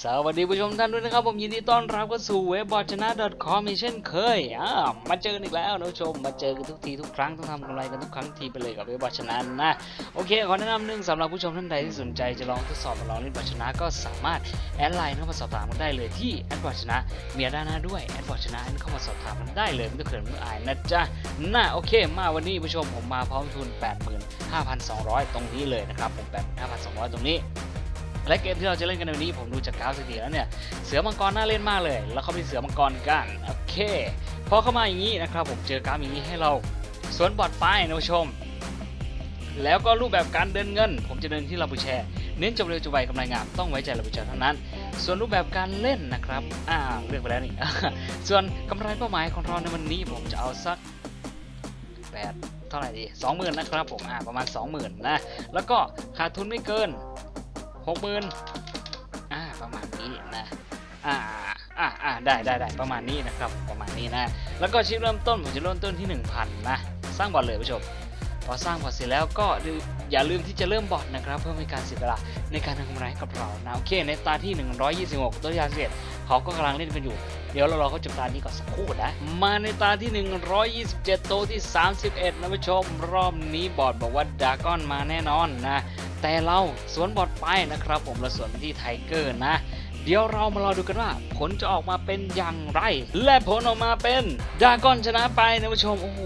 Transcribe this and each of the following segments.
สวัสดีผู้ชมท่านด้วยนะครับ ผมยินดีต้อนรับเข้าสู่เว็บบอชนะ .com อีกเช่นเคยอ่ามาเจอกันอีกแล้วนะผู้ชมมาเจอกันทุกทีทุกครั้งต้องทำกำไรกันทุกครั้งทีไปเลยกับเว็บบอชนะนะโอเคขอแนะนำหนึ่งสำหรับผู้ชมท่านใดที่สนใจจะลองทดสอบมาลองเล่นบอชนะก็สามารถแอดไลน์เข้ามาสอบถามกันได้เลยที่แอดบอชนะมีด้านหน้าด้วยแอดบอชนะเข้ามาสอบถามกันได้เลยไม่ต้องเขินไม่อายนะจ๊ะน่าโอเคมาวันนี้ผู้ชมผมมาพร้อมทุน 85,200 ตรงนี้เลยนะครับผม85,200 ตรงนี้ และเกมที่เราจะเล่นกันในวันนี้ผมดูจากกราฟสถิติแล้วเนี่ย เสือมังกรน่าเล่นมากเลย แล้วเขาเป็นเสือมังกรกัน โอเค พอเข้ามาอย่างนี้นะครับ ผมเจอกราฟอย่างนี้ให้เราสวนบอดป้ายนะผู้ชม แล้วก็รูปแบบการเดินเงิน ผมจะเดินที่ลาบูแชร์เน้นจบเร็วจบไวกำไรงามต้องไว้ใจลาบูแชร์เท่านั้น ส่วนรูปแบบการเล่นนะครับอ่าเลือกไปแล้วนี่ส่วนกำไรเป้าหมายของเราในวันนี้ผมจะเอาสักแปดเท่าไหร่ดีสองหมื่นนะครับผมอ่าประมาณสองหมื่นนะแล้วก็ขาดทุนไม่เกิน หกหมื่นอ่าประมาณนี้นะอ่าอ่าอ่าได้ได้ได้ประมาณนี้นะครับประมาณนี้นะ แล้วก็ชิ้นเริ่มต้นผมจะเริ่มต้นที่ 1,000 นะ สร้างบอร์ดเลยผู้ชมพอสร้างบอร์ดเสร็จแล้วก็อย่าลืมที่จะเริ่มบอร์ดนะครับ เพื่อเป็นการเสียเวลาในการทำกำไรให้กับเรานะโอเค ในตาที่ 126 ตัวยาเสร็จเขาก็กำลังเล่นกันอยู่ เดี๋ยวเรารอเขาจบตานี้ก่อนสักครู่นะ มาในตาที่ 127ตัวที่ 31 นะผู้ชม รอบนี้บอร์ดบอกว่าดากอนมาแน่นอนนะ แต่เราสวนบอดไปนะครับ ผมเราสวนที่ไทเกอร์นะ เดี๋ยวเรามารอดูกันว่า ผลจะออกมาเป็นอย่างไร และผลออกมาเป็นดากอนชนะไปนะผู้ชมโอ้โห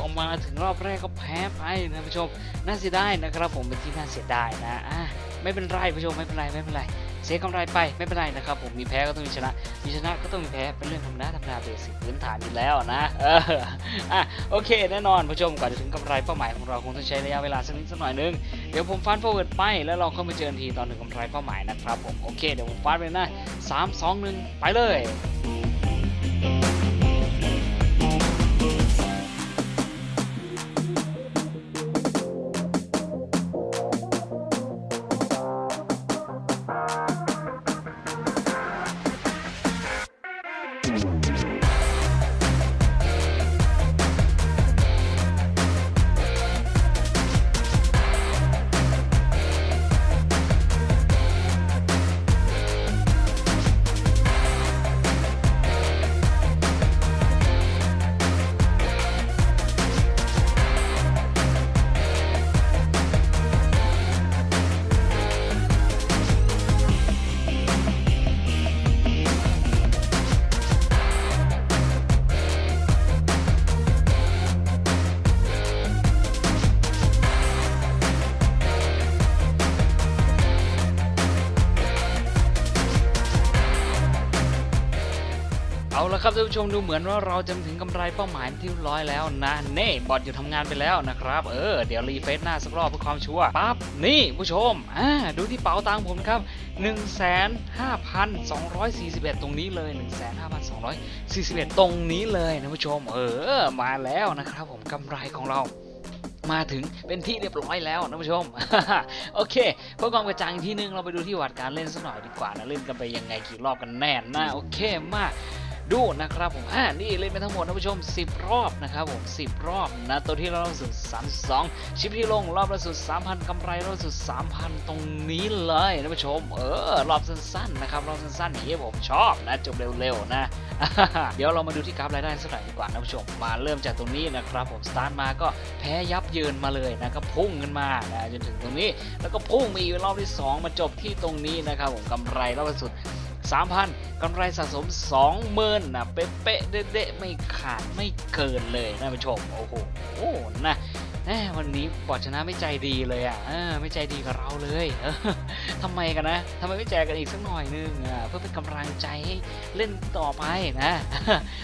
ออกมาถึงรอบแรกก็แพ้ไปนะผู้ชมน่าเสียดายนะครับ ผมเป็นที่น่าเสียดายนะอะไม่เป็นไรผู้ชมไม่เป็นไรไม่เป็นไรเสียกำไรไปไม่เป็นไรนะครับผมมีแพ้ก็ต้องมีชนะ มีชนะก็ต้องมีแพ้เป็นเรื่องธรรมดาธรรมดาเบสิกพื้นฐานอยู่แล้วนะเอออะโอเคแน่นอนผู้ชมก่อนจะถึงกำไรเป้าหมายของเราคงต้องใช้ระยะเวลาสักนิดสักหน่อยนึง ดี๋ยวผมฟันโฟเวิร์ดไปแล้วเราเข้ามาเจอทีตอนหนึ่งกำไรเป้าหมายนะครับผมโอเคเดี๋ยวผมฟันไปนะสามสองหนึ่งไปเลย เอาละครับท่านผู้ชมดูเหมือนว่าเราจะถึงกำไรเป้าหมายที่ร้อยแล้วนะเน่บอทอยู่ทำงานไปแล้วนะครับ เออเดี๋ยวรีเฟซหน้าสักรอบเพื่อความชัวร์ปั๊บนี่ผู้ชมอ่าดูที่เป๋าตังค์ผมครับ 15,241 ตรงนี้เลย 15,241 ตรงนี้เลยนะผู้ชม เออมาแล้วนะครับผมกำไรของเรามาถึงเป็นที่เรียบร้อยแล้วนะผู้ชม โอเคเพื่อความกระจ่างอีกทีนึงเราไปดูที่วัดการเล่นสักหน่อยดีกว่านะเล่นกันไปยังไงกี่รอบกันแน่นะโอเคมาก ดูนะครับผมอ่านี่เล่นไปทั้งหมดนะผู้ชม 10 รอบนะครับผม 10 รอบนะตัวที่เราล่าสุด 32 ชิปที่ลงรอบล่าสุด 3,000กำไรรอบล่าสุด 3,000 ตรงนี้เลยนะผู้ชม เออ รอบสั้นๆนะครับรอบสั้นๆอย่างนี้ผมชอบนะจบเร็วๆนะ เดี๋ยวเรามาดูที่กราฟรายได้สักหน่อยดีกว่านะผู้ชมมาเริ่มจากตรงนี้นะครับผมสตาร์ทมาก็แพ้ยับเยินมาเลยนะก็พุ่งขึ้นมานะจนถึงตรงนี้แล้วก็พุ่งมีรอบที่ 2 มาจบที่ตรงนี้นะครับผมกำไรรอบล่าสุด 3,000กำไรสะสม 20,000นะเป๊ะๆเด๊ะๆไม่ขาดไม่เกินเลยนะผู้ชม โอ้โหโอ้นะแหมวันนี้บอดชนะไม่ใจดีเลยอะไม่ใจดีกับเราเลยเออทำไมกันนะทำไมไม่แจกกันอีกสักหน่อยนึงอะเพื่อเป็นกำลังใจให้เล่นต่อไปนะ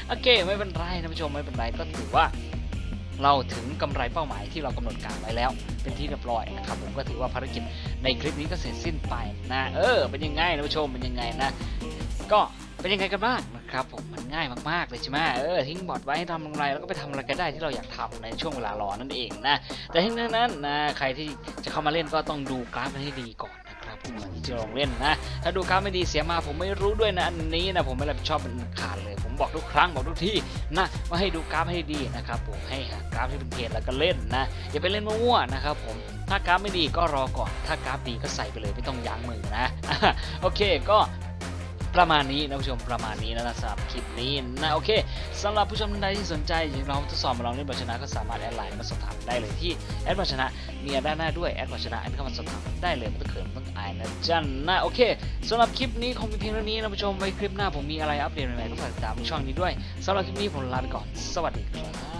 โอเค ไม่เป็นไรนะผู้ชมไม่เป็นไรก็ถือว่า เราถึงกำไรเป้าหมายที่เรากำหนดการไว้แล้ว เป็นที่เรียบร้อยนะครับผมก็ถือว่าภารกิจในคลิปนี้ก็เสร็จสิ้นไปนะเออเป็นยังไงนะผู้ชมเป็นยังไงนะก็เป็นยังไงกันบ้างนะครับผมมันง่ายมากๆเลยใช่ไหมเออทิ้งบอร์ดไว้ทำอะไรแล้วก็ไปทำอะไรก็ได้ที่เราอยากทำในช่วงเวลารอนั่นเองนะแต่ทั้งนั้นนะใครที่จะเข้ามาเล่นก็ต้องดูกราฟกันให้ดีก่อนนะครับผมที่จะลองเล่นนะถ้าดูกราฟไม่ดีเสียมาผมไม่รู้ด้วยนะอันนี้นะผมไม่รับผิดชอบเป็นขาดเลย บอกทุกครั้งบอกทุกที่นะว่าให้ดูกราฟให้ดีนะครับผมให้หากราฟที่เป็นเกณฑ์แล้วก็เล่นนะอย่าไปเล่นมั่วๆนะครับผมถ้ากราฟไม่ดีก็รอก่อน ถ้ากราฟดีก็ใส่ไปเลยไม่ต้องยั้งมือนะโอเคก็ ประมาณนี้นะผู้ชมประมาณนี้นะสำหรับคลิปนี้นะโอเคสำหรับผู้ชมท่านใดที่สนใจอยากลองทดสอบมาลองเล่นบอลชนะก็สามารถแอดไลน์มาสอบถามได้เลยที่แอดบอลชนะมีแอดด้านหน้าด้วยแอดบอลชนะแอดเข้ามาสอบถามได้เลยไม่ต้องเขินไม่ต้องอายนะจ๊ะนะโอเคสำหรับคลิปนี้คงมีเพียงเท่านี้นะผู้ชมไว้คลิปหน้าผมมีอะไรอัปเดตใหม่ๆก็ฝากติดตามช่องนี้ด้วยสำหรับคลิปนี้ผมลาไปก่อน สวัสดีครับ